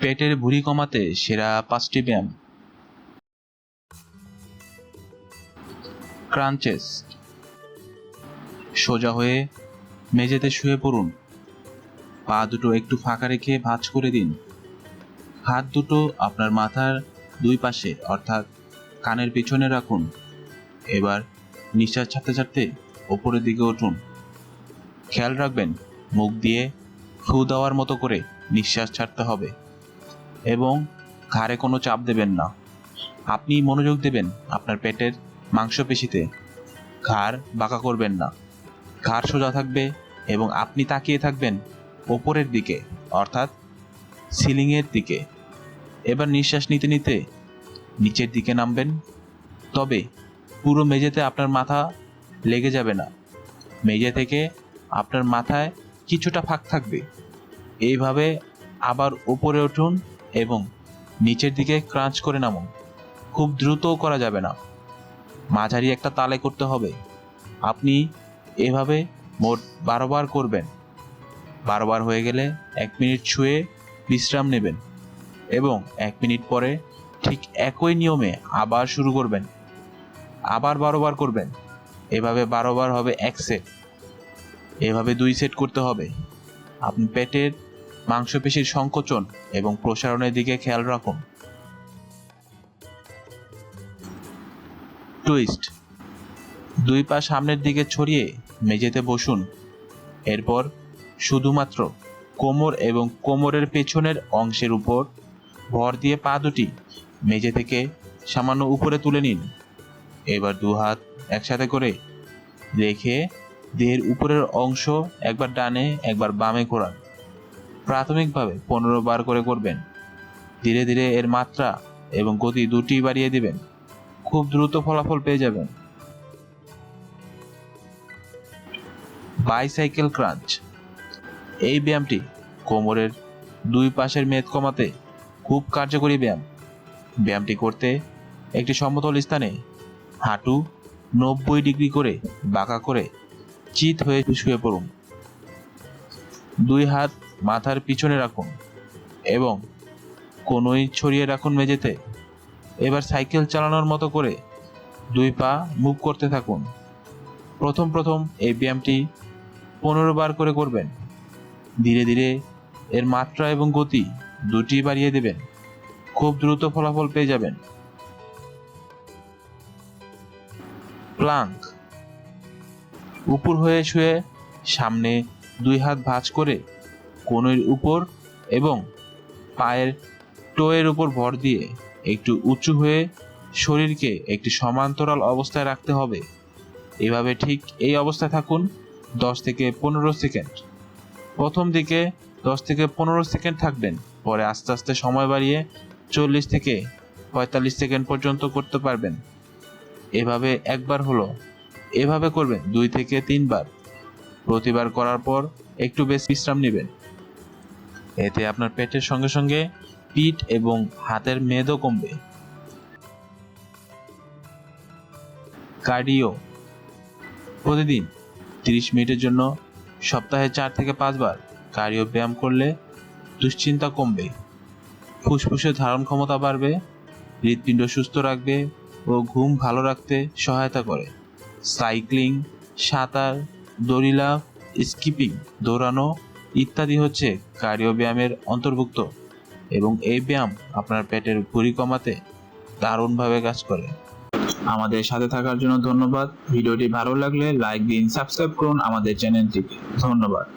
পেটের ভুঁড়ি কমাতে সেরা পাঁচটি ব্যায়াম। ক্রাঞ্চেস। সোজা হয়ে মেঝেতে শুয়ে পড়ুন। পা দুটো একটু ফাঁকা রেখে ভাঁজ করে দিন। হাত দুটো আপনার মাথার দুই পাশে, অর্থাৎ কানের পিছনে রাখুন। এবার নিঃশ্বাস ছাড়তে ছাড়তে ওপরের দিকে উঠুন। খেয়াল রাখবেন, মুখ দিয়ে ফু দেওয়ার মতো করে নিঃশ্বাস ছাড়তে হবে। এবং ঘাড়ে কোনো চাপ দেবেন না। আপনি মনোযোগ দেবেন আপনার পেটের মাংসপেশিতে। ঘাড় বাঁকা করবেন না। ঘাড় সোজা থাকবে এবং আপনি তাকিয়ে থাকবেন ওপরের দিকে, অর্থাৎ সিলিংয়ের দিকে। এবার নিঃশ্বাস নিতে নিতে নিচের দিকে নামবেন। তবে পুরো মেঝেতে আপনার মাথা লেগে যাবে না। মেঝে থেকে আপনার মাথায় কিছুটা ফাঁক থাকবে। এইভাবে আবার উপরে উঠুন এবং নিচের দিকে ক্রাঞ্চ করে নামুন। খুব দ্রুতও করা যাবে না। মাঝারি একটা তালে করতে হবে। আপনি এভাবে মোট বারোবার করবেন। বারোবার হয়ে গেলে এক মিনিট ছুঁয়ে বিশ্রাম নেবেন এবং এক মিনিট পরে ঠিক একই নিয়মে আবার শুরু করবেন। আবার বারোবার করবেন। এভাবে বারোবার হবে এক সেট এভাবে দুই সেট করতে হবে। আপনি পেটের মাংসপেশির সংকোচন এবং প্রসারণের দিকে খেয়াল রাখুন। টুইস্ট। দুই পা সামনের দিকে ছড়িয়ে মেঝেতে বসুন। এরপর শুধুমাত্র কোমর এবং কোমরের পেছনের অংশের উপর ভর দিয়ে পা দুটি মেঝে থেকে সামান্য উপরে তুলে নিন। এবার দু হাত একসাথে করে রেখে দেহের উপরের অংশ একবার ডানে, একবার বামে ঘোরান। প্রাথমিকভাবে পনেরো বার করে করবেন। ধীরে ধীরে এর মাত্রা এবং গতি দুটি বাড়িয়ে দিবেন। খুব দ্রুত ফলাফল পেয়ে যাবেন। বাইসাইকেল ক্রাঞ্চ এই ব্যায়ামটি কোমরের দুই পাশের মেদ কমাতে খুব কার্যকরী ব্যায়াম। ব্যায়ামটি করতে একটি সমতল স্থানে হাঁটু নব্বই ডিগ্রি করে বাঁকা করে চিত হয়ে শুয়ে পড়ুন। দুই হাত মাথার পিছনে রাখুন এবং কোনোই ছড়িয়ে রাখুন মেঝেতে। এবার সাইকেল চালানোর মতো করে দুই পা মুভ করতে থাকুন। প্রথম প্রথম এই ব্যায়ামটি পনেরো বার করে করবেন। ধীরে ধীরে এর মাত্রা এবং গতি দুটি বাড়িয়ে দেবেন। খুব দ্রুত ফলাফল পেয়ে যাবেন। প্লাঙ্ক। উপর হয়ে শুয়ে সামনে দুই হাত ভাঁজ করে কোণের উপর এবং পায়ের টোয়ের উপর ভর দিয়ে একটু উঁচু হয়ে শরীরকে একটি সমান্তরাল অবস্থায় রাখতে হবে। এভাবে ঠিক এই অবস্থায় থাকুন দশ থেকে পনেরো সেকেন্ড। প্রথম দিকে দশ থেকে পনেরো সেকেন্ড থাকবেন, পরে আস্তে আস্তে সময় বাড়িয়ে চল্লিশ থেকে পঁয়তাল্লিশ সেকেন্ড পর্যন্ত করতে পারবেন। এভাবে একবার হলো। এভাবে করবেন দুই থেকে তিনবার। প্রতিবার করার পর একটু বেশ বিশ্রাম নেবেন। এতে আপনার পেটের সঙ্গে সঙ্গে পিঠ এবং হাতের মেদও কমবে। কার্ডিও। প্রতিদিন তিরিশ মিনিটের জন্য সপ্তাহে চার থেকে পাঁচবার কার্ডিও ব্যায়াম করলে দুশ্চিন্তা কমবে। ফুসফুসের ধারণ ক্ষমতা বাড়বে, হৃৎপিণ্ড সুস্থ রাখবে ও ঘুম ভালো রাখতে সহায়তা করে। সাইক্লিং, সাঁতার দড়িলা স্কিপিং, দৌড়ানো ইত্যাদি হচ্ছে কার্ডিও ব্যায়ামের অন্তর্ভুক্ত এবং এই ব্যায়াম আপনার পেটের ভুঁড়ি কমাতে দারুণভাবে কাজ করে। আমাদের সাথে থাকার জন্য ধন্যবাদ। ভিডিওটি ভালো লাগলে লাইক দিন, সাবস্ক্রাইব করুন আমাদের চ্যানেলটিকে। ধন্যবাদ।